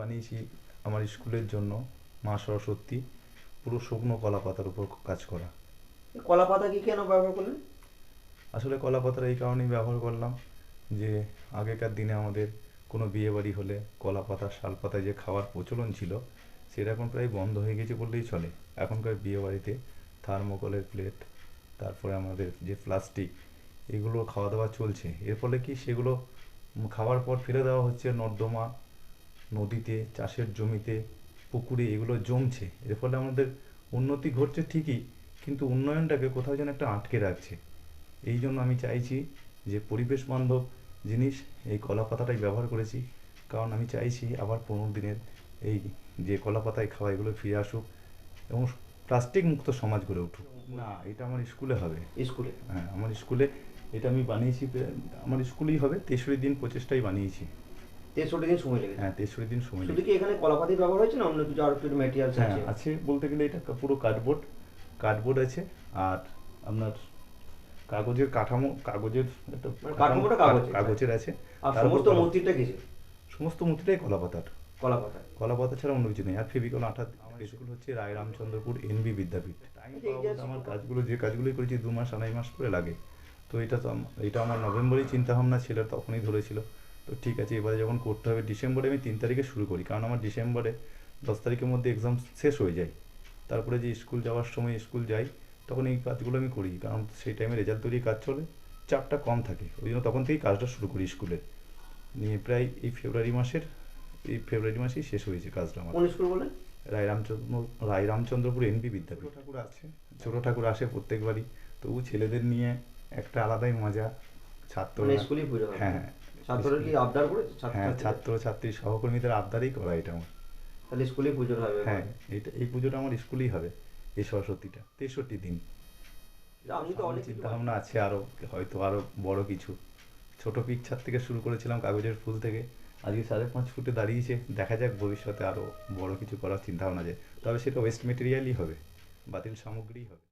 বানিয়েছি আমার স্কুলের জন্য মা সরস্বতী পুরো শুকনো কলা পাতার উপর কাজ করা। কলা পাতা কি কেন ব্যবহার করলেন? আসলে কলা পাতার এই কারণেই ব্যবহার করলাম যে আগেকার দিনে আমাদের কোনো বিয়ে বাড়ি হলে কলা পাতা শাল পাতায় যে খাওয়ার প্রচলন ছিল সেটা এখন প্রায় বন্ধ হয়ে গেছে বললেই চলে। এখনকার বিয়ে বাড়িতে থার্মোকলের প্লেট তারপরে আমাদের যে প্লাস্টিক এগুলো খাওয়া দাওয়া চলছে। এর ফলে কি সেগুলো খাওয়ার পর ফেলে দেওয়া হচ্ছে নর্দমা, নদীতে, চাষের জমিতে, পুকুরে, এগুলো জমছে। এর ফলে আমাদের উন্নতি ঘটছে ঠিকই, কিন্তু উন্নয়নটাকে কোথাও যেন একটা আটকে রাখছে। এই জন্য আমি চাইছি যে পরিবেশ বান্ধব জিনিস এই কলা পাতাটাই ব্যবহার করেছি। কারণ আমি চাইছি আবার পনেরো দিনের এই যে কলা পাতায় খাওয়া এগুলো ফিরে আসুক এবং প্লাস্টিক মুক্ত সমাজ গড়ে উঠুক। না এটা আমার স্কুলে হবে। স্কুলে? হ্যাঁ আমার স্কুলে এটা আমি বানিয়েছি আমার স্কুলেই হবে তেষট্টি দিন প্রচেষ্টাই বানিয়েছি। তেষট্টি দিন সময় লেগেছে? হ্যাঁ তেষট্টি দিন সময় শুধু কি এখানে কলা পাতাই ব্যবহার হয়েছে না অন্য কিছু আর কিছু ম্যাটেরিয়ালস আছে? আছে বলতে গেলে এটা পুরো কার্ডবোর্ড কার্ডবোর্ড আছে আর আপনার কাগজের কাঠামো কাগজের একটা মানে কাঠামো- কাঠামোটা কাগজের, আছে। আর সমস্ত মূর্তিটা কিছু সমস্ত মূর্তিটাই কলা পাতার কলা পাতা কলা পাতা ছাড়া অন্য কিছু নেই আর ফেভিকল আঠা আমার স্কুল হচ্ছে রায় রামচন্দ্রপুর এনবি বিদ্যাপীঠ। টাইম পাওয়া আমার কাজগুলো যে কাজগুলোই করেছি দু মাস আড়াই মাস করে লাগে। তো এটা তো এটা আমার নভেম্বরেই চিন্তা ভাবনা ছিল তখনই ধরেছিল। তো ঠিক আছে এবারে যখন করতে হবে ডিসেম্বরে আমি তিন তারিখে শুরু করি। কারণ আমার ডিসেম্বরে দশ তারিখের মধ্যে এক্সাম শেষ হয়ে যায়। তারপরে যে স্কুল যাওয়ার সময় স্কুল যাই তখন এই কাজগুলো আমি করি। কারণ সেই টাইমে রেজাল্ট তৈরি কাজ চলে চাপটা কম থাকে। ওই জন্য তখন থেকেই কাজটা শুরু করি স্কুলে। নিয়ে প্রায় এই ফেব্রুয়ারি মাসের এই ফেব্রুয়ারি মাসেই শেষ হয়েছে কাজটা আমার। স্কুল বলেন রায় রামচন্দ্র রায় রামচন্দ্রপুর এনপি বিদ্যাপীঠ। ছোট ঠাকুর আছে। ছোট ঠাকুর আসে প্রত্যেকবারই তবু ছেলেদের নিয়ে একটা আলাদাই মজা। ছাত্র মানে স্কুলেই পুজো হয় হ্যাঁ। ছাত্ররা কি আবদার ছাত্র হ্যাঁ ছাত্র ছাত্রী সহকর্মীদের আবদারই করা এটা আমার। তাহলে স্কুলেই পুজো হবে হ্যাঁ এটা এই পুজোটা আমার স্কুলেই হবে এই সরস্বতীটা। তেষট্টি দিন। আমি তো অনেক চিন্তা ভাবনা আছে আরও হয়তো আরও বড় কিছু। ছোট পিকচার থেকে শুরু করেছিলাম কাগজের ফুল থেকে। আজকে সাড়ে পাঁচ ফুটে দাঁড়িয়েছে। দেখা যাক ভবিষ্যতে আরও বড় কিছু করার চিন্তা ভাবনা আছে। তবে সেটা ওয়েস্ট মেটেরিয়ালই হবে, বাতিল সামগ্রীই হবে।